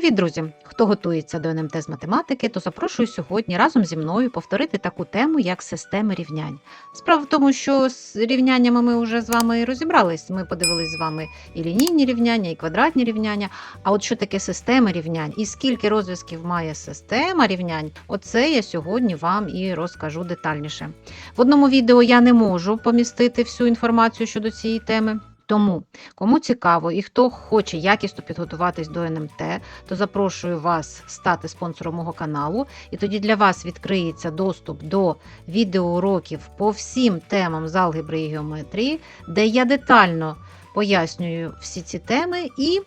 Привіт, друзі! Хто готується до НМТ з математики, то запрошую сьогодні разом зі мною повторити таку тему, як системи рівнянь. Справа в тому, що з рівняннями ми вже з вами розібрались. Ми подивились з вами і лінійні рівняння, і квадратні рівняння. А от що таке система рівнянь і скільки розв'язків має система рівнянь, оце я сьогодні вам і розкажу детальніше. В одному відео я не можу помістити всю інформацію щодо цієї теми. Тому, кому цікаво і хто хоче якісно підготуватись до НМТ, то запрошую вас стати спонсором мого каналу, і тоді для вас відкриється доступ до відеоуроків по всім темам з алгебри і геометрії, де я детально пояснюю всі ці теми і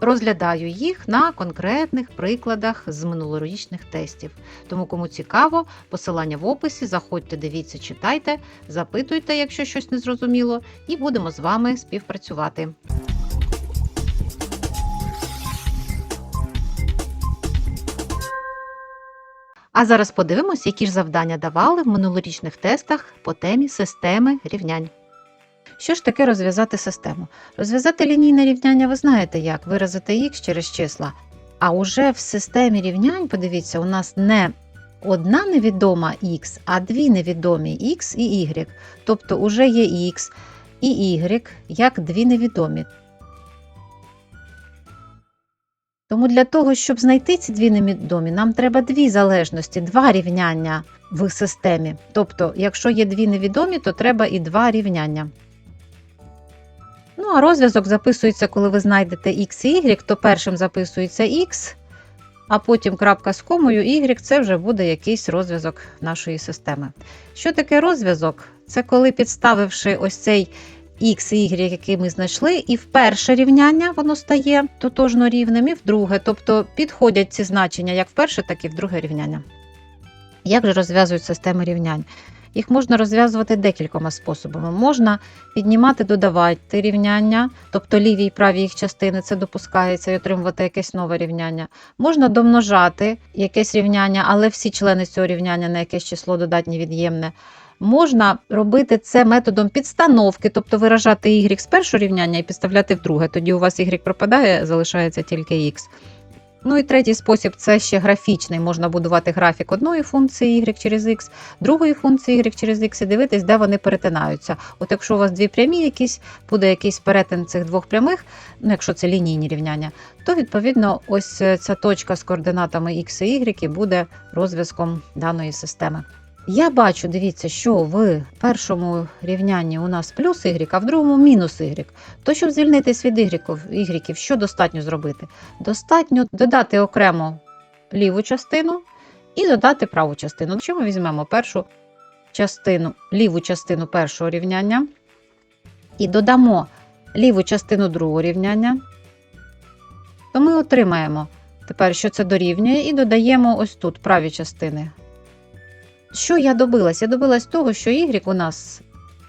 розглядаю їх на конкретних прикладах з минулорічних тестів. Тому, кому цікаво, посилання в описі, заходьте, дивіться, читайте, запитуйте, якщо щось не зрозуміло, і будемо з вами співпрацювати. А зараз подивимось, які ж завдання давали в минулорічних тестах по темі системи рівнянь. Що ж таке розв'язати систему? Розв'язати лінійне рівняння ви знаєте як, виразити х через числа. А уже в системі рівнянь, подивіться, у нас не одна невідома х, а дві невідомі х і y. Тобто уже є х і y як дві невідомі. Тому для того, щоб знайти ці дві невідомі, нам треба дві залежності, два рівняння в системі. Тобто, якщо є дві невідомі, то треба і два рівняння. Ну, а розв'язок записується, коли ви знайдете x і y, то першим записується x, а потім крапка з комою y це вже буде якийсь розв'язок нашої системи. Що таке розв'язок? Це коли підставивши ось цей x і y, який ми знайшли, і в перше рівняння воно стає тотожно рівним, і в друге. Тобто підходять ці значення як в перше, так і в друге рівняння. Як же розв'язують системи рівнянь? Їх можна розв'язувати декількома способами. Можна піднімати, додавати рівняння, тобто ліві і праві їх частини, це допускається і отримувати якесь нове рівняння. Можна домножати якесь рівняння, але всі члени цього рівняння на якесь число додатнє від'ємне. Можна робити це методом підстановки, тобто виражати y з першого рівняння і підставляти в друге. Тоді у вас y пропадає, залишається тільки x. Ну і третій спосіб це ще графічний. Можна будувати графік одної функції y через x, другої функції y через x і дивитись, де вони перетинаються. От якщо у вас дві прямі, якісь, буде якийсь перетин цих двох прямих, ну якщо це лінійні рівняння, то відповідно ось ця точка з координатами x і y буде розв'язком даної системи. Я бачу, дивіться, що в першому рівнянні у нас плюс y, а в другому мінус y. То, щоб звільнитись від y, що достатньо зробити? Достатньо додати окремо ліву частину і додати праву частину. Ми візьмемо першу частину, ліву частину першого рівняння і додамо ліву частину другого рівняння, то ми отримаємо тепер, що це дорівнює, і додаємо ось тут праві частини. Що я добилась? Я добилась того, що y у нас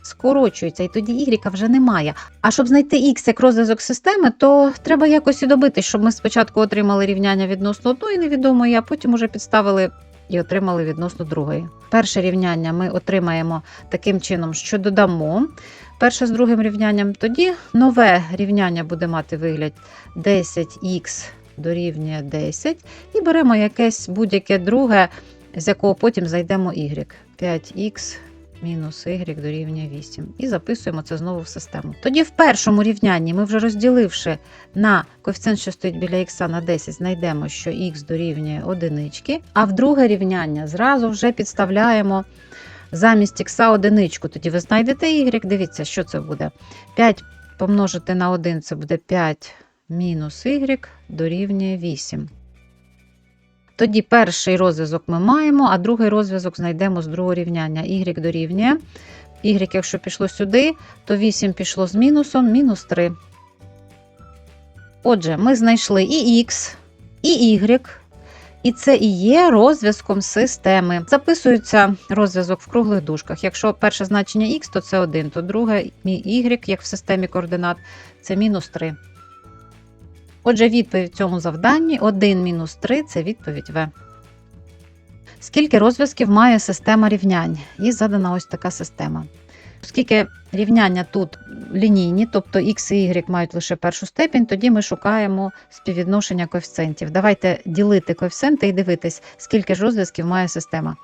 скорочується, і тоді y вже немає. А щоб знайти x як розв'язок системи, то треба якось і добитись, щоб ми спочатку отримали рівняння відносно одної невідомої, а потім уже підставили і отримали відносно другої. Перше рівняння ми отримаємо таким чином, що додамо перше з другим рівнянням. Тоді нове рівняння буде мати вигляд 10х дорівнює 10, і беремо якесь будь-яке друге з якого потім зайдемо y. 5х мінус y дорівнює 8. І записуємо це знову в систему. Тоді в першому рівнянні ми вже розділивши на коефіцієнт, що стоїть біля х на 10, знайдемо, що х дорівнює одинички, а в друге рівняння зразу вже підставляємо замість х одиничку. Тоді ви знайдете y, дивіться, що це буде. 5 помножити на 1 це буде 5 мінус y дорівнює 8. Тоді перший розв'язок ми маємо, а другий розв'язок знайдемо з другого рівняння. Y дорівнює. Y, якщо пішло сюди, то 8 пішло з мінусом, мінус 3. Отже, ми знайшли і X, і Y. І це і є розв'язком системи. Записується розв'язок в круглих дужках. Якщо перше значення Х, то це 1, то друге Y, як в системі координат, це мінус 3. Отже, відповідь в цьому завданні 1 мінус 3 це відповідь В. Скільки розв'язків має система рівнянь? І задана ось така система. Оскільки рівняння тут лінійні, тобто x і y мають лише першу степінь, тоді ми шукаємо співвідношення коефіцієнтів. Давайте ділити коефіцієнти і дивитись, скільки ж розв'язків має система.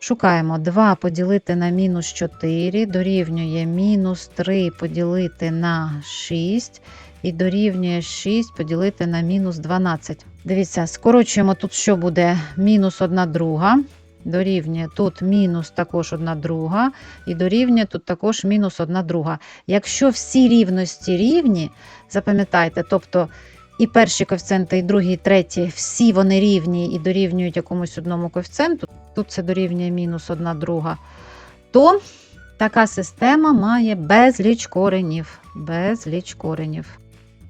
Шукаємо 2 поділити на мінус 4, дорівнює мінус 3 поділити на 6 і дорівнює 6 поділити на мінус 12. Дивіться, скорочуємо тут, що буде мінус 1 друга, дорівнює тут мінус також 1 друга, і дорівнює тут також мінус 1 друга. Якщо всі рівності рівні, запам'ятайте, тобто і перші коефіцієнти, і другі, і треті, всі вони рівні і дорівнюють якомусь одному коефіцієнту, тут це дорівнює мінус 1 друга, то така система має безліч коренів. Безліч коренів.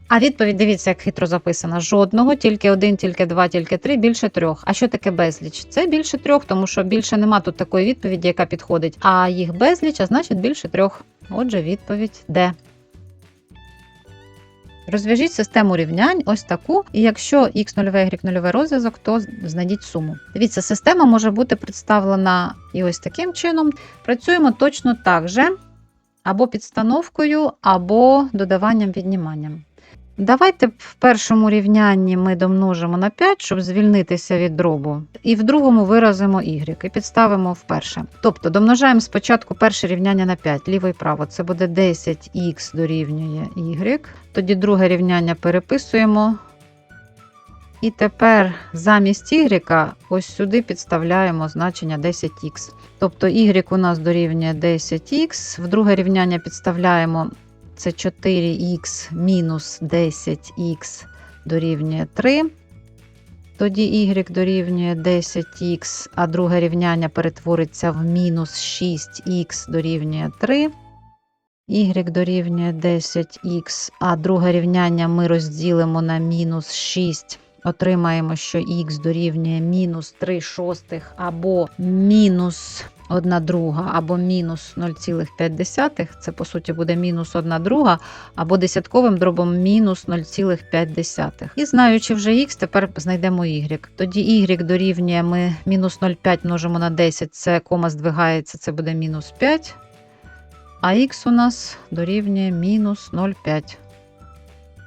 А відповідь, дивіться, як хитро записано: жодного, тільки один, тільки два, тільки три, більше трьох. А що таке безліч? Це більше трьох, тому що більше нема тут такої відповіді, яка підходить. А їх безліч, а значить більше трьох. Отже, відповідь Д. Розв'яжіть систему рівнянь ось таку, і якщо x 0 y 0 розв'язок, то знайдіть суму. Дивіться, система може бути представлена і ось таким чином. Працюємо точно так же, або підстановкою, або додаванням відніманням. Давайте в першому рівнянні ми домножимо на 5, щоб звільнитися від дробу, і в другому виразимо y і підставимо вперше. Тобто домножаємо спочатку перше рівняння на 5, ліво і право. Це буде 10х дорівнює y. Тоді друге рівняння переписуємо. І тепер замість y ось сюди підставляємо значення 10х. Тобто y у нас дорівнює 10х, в друге рівняння підставляємо це 4х мінус 10х дорівнює 3. Тоді y дорівнює 10х, а друге рівняння перетвориться в мінус 6х дорівнює 3. y дорівнює 10х, а друге рівняння ми розділимо на мінус 6. Отримаємо, що х дорівнює мінус 3 шостих або мінус 1 друга, або мінус 0,5. Це, по суті, буде мінус 1 друга, або десятковим дробом мінус 0,5. І знаючи вже х, тепер знайдемо y. Тоді y дорівнює ми мінус 0,5 множимо на 10, це кома здвигається, це буде мінус 5. А х у нас дорівнює мінус 0,5.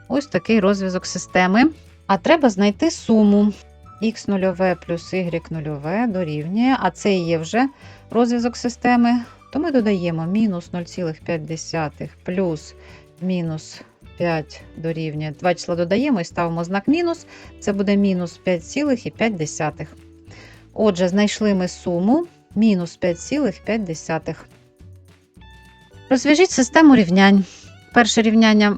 Ось такий розв'язок системи. А треба знайти суму. х0 плюс y0 дорівнює, а це є вже розв'язок системи, то ми додаємо мінус 0,5 плюс мінус 5 дорівнює. Два числа додаємо і ставимо знак мінус. Це буде мінус 5,5. Отже, знайшли ми суму мінус 5,5. Розв'яжіть систему рівнянь. Перше рівняння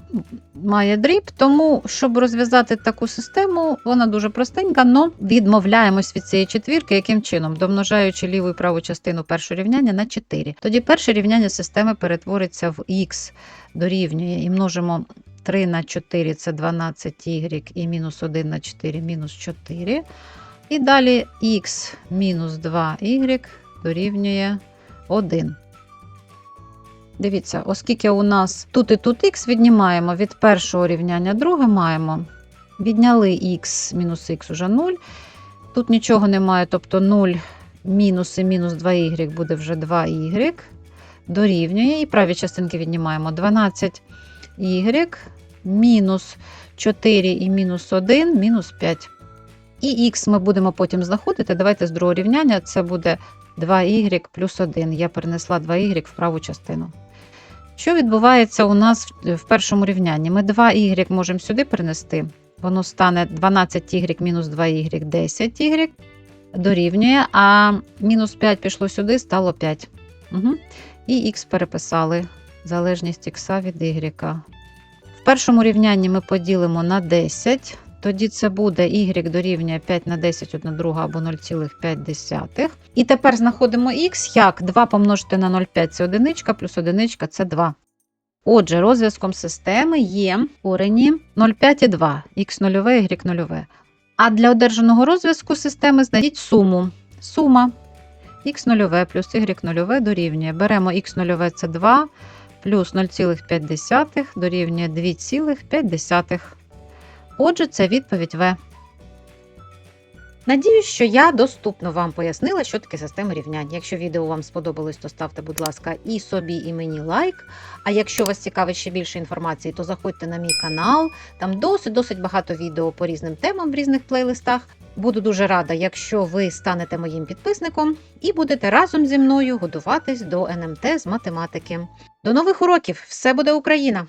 має дріб, тому, щоб розв'язати таку систему, вона дуже простенька, але відмовляємось від цієї четвірки, яким чином, домножаючи ліву і праву частину першого рівняння на 4. Тоді перше рівняння системи перетвориться в х дорівнює і множимо 3 на 4 це 12y і мінус 1 на 4 мінус 4. І далі х мінус 2y дорівнює 1. Дивіться, оскільки у нас тут і тут х віднімаємо від першого рівняння друге маємо. Відняли х мінус х уже 0. Тут нічого немає, тобто 0 мінус і мінус 2y буде вже 2y. Дорівнює. І праві частинки віднімаємо 12y мінус 4 і мінус 1, мінус 5. І х ми будемо потім знаходити. Давайте з другого рівняння це буде 2y плюс 1. Я перенесла 2y в праву частину. Що відбувається у нас в- першому рівнянні? Ми 2y можемо сюди перенести. Воно стане 12y мінус 2y 10y дорівнює, а мінус 5 пішло сюди, стало 5. Угу. І х переписали залежність х від y. В першому рівнянні ми поділимо на 10. Тоді це буде y дорівнює 5 на 10, 1 друга або 0,5. І тепер знаходимо х як 2 помножити на 0,5 це одиничка, плюс одиничка це 2. Отже, розв'язком системи є корені 0,5 і 2, х0, y0. А для одержаного розв'язку системи знайдіть суму. Сума х0 плюс y0 дорівнює. Беремо х0 це 2 плюс 0,5 дорівнює 2,5. Отже, це відповідь В. Надіюсь, що я доступно вам пояснила, що таке система рівнянь. Якщо відео вам сподобалось, то ставте, будь ласка, і собі, і мені лайк. А якщо вас цікавить ще більше інформації, то заходьте на мій канал. Там досить досить багато відео по різним темам в різних плейлистах. Буду дуже рада, якщо ви станете моїм підписником і будете разом зі мною готуватись до НМТ з математики. До нових уроків! Все буде Україна!